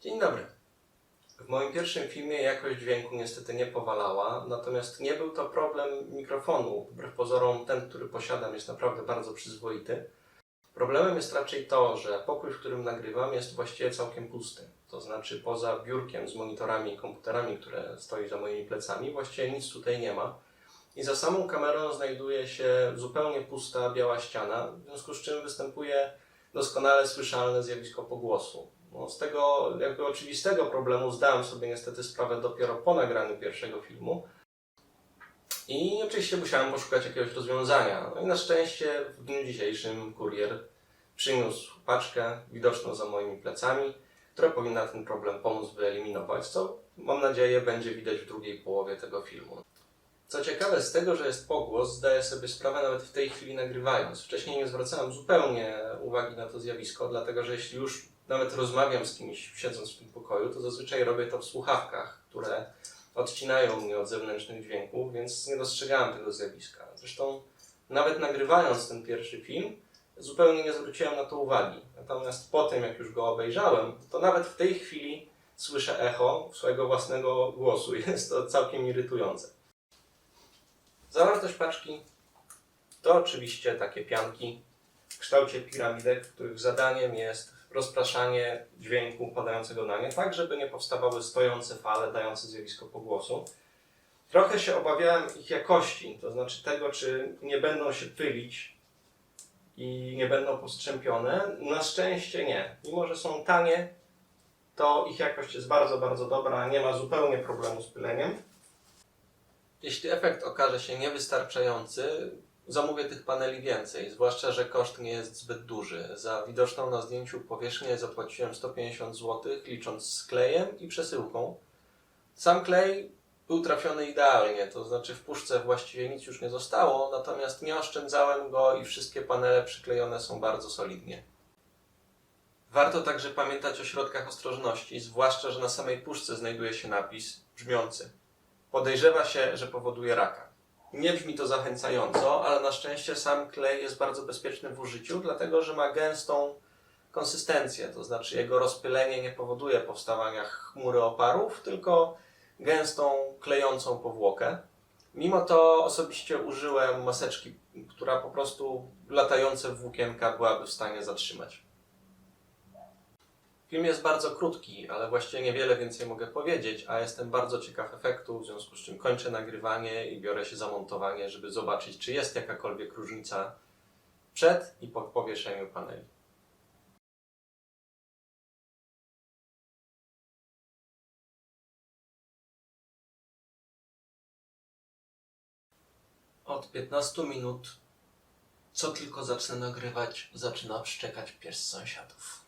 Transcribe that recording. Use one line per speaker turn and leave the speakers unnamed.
Dzień dobry. W moim pierwszym filmie jakość dźwięku niestety nie powalała, natomiast nie był to problem mikrofonu. Wbrew pozorom ten, który posiadam jest naprawdę bardzo przyzwoity. Problemem jest raczej to, że pokój, w którym nagrywam jest właściwie całkiem pusty. To znaczy poza biurkiem z monitorami i komputerami, które stoi za moimi plecami, właściwie nic tutaj nie ma. I za samą kamerą znajduje się zupełnie pusta biała ściana, w związku z czym występuje doskonale słyszalne zjawisko pogłosu. Z tego jakby oczywistego problemu zdałem sobie niestety sprawę dopiero po nagraniu pierwszego filmu. I oczywiście musiałem poszukać jakiegoś rozwiązania. No i na szczęście w dniu dzisiejszym kurier przyniósł paczkę widoczną za moimi plecami, która powinna ten problem pomóc wyeliminować, co mam nadzieję będzie widać w drugiej połowie tego filmu. Co ciekawe, z tego, że jest pogłos, zdaję sobie sprawę nawet w tej chwili nagrywając. Wcześniej nie zwracałem zupełnie uwagi na to zjawisko, dlatego że jeśli już nawet rozmawiam z kimś siedząc w tym pokoju, to zazwyczaj robię to w słuchawkach, które odcinają mnie od zewnętrznych dźwięków, więc nie dostrzegałem tego zjawiska. Zresztą nawet nagrywając ten pierwszy film, zupełnie nie zwróciłem na to uwagi. Natomiast po tym, jak już go obejrzałem, to nawet w tej chwili słyszę echo swojego własnego głosu. Jest to całkiem irytujące. Zawartość paczki to oczywiście takie pianki w kształcie piramidek, których zadaniem jest rozpraszanie dźwięku padającego na nie, tak żeby nie powstawały stojące fale dające zjawisko pogłosu. Trochę się obawiałem ich jakości, to znaczy tego, czy nie będą się pylić i nie będą postrzępione. Na szczęście nie. Mimo, że są tanie, to ich jakość jest bardzo, bardzo dobra, nie ma zupełnie problemu z pyleniem. Jeśli efekt okaże się niewystarczający, zamówię tych paneli więcej, zwłaszcza, że koszt nie jest zbyt duży. Za widoczną na zdjęciu powierzchnię zapłaciłem 150 zł, licząc z klejem i przesyłką. Sam klej był trafiony idealnie, to znaczy w puszce właściwie nic już nie zostało, natomiast nie oszczędzałem go i wszystkie panele przyklejone są bardzo solidnie. Warto także pamiętać o środkach ostrożności, zwłaszcza, że na samej puszce znajduje się napis brzmiący. Podejrzewa się, że powoduje raka. Nie brzmi to zachęcająco, ale na szczęście sam klej jest bardzo bezpieczny w użyciu, dlatego że ma gęstą konsystencję, to znaczy jego rozpylenie nie powoduje powstawania chmury oparów, tylko gęstą, klejącą powłokę. Mimo to osobiście użyłem maseczki, która po prostu latające włókienka byłaby w stanie zatrzymać. Film jest bardzo krótki, ale właściwie niewiele więcej mogę powiedzieć, a jestem bardzo ciekaw efektu, w związku z czym kończę nagrywanie i biorę się za montowanie, żeby zobaczyć, czy jest jakakolwiek różnica przed i po powieszeniu paneli. Od 15 minut, co tylko zacznę nagrywać, zaczyna szczekać pies sąsiadów.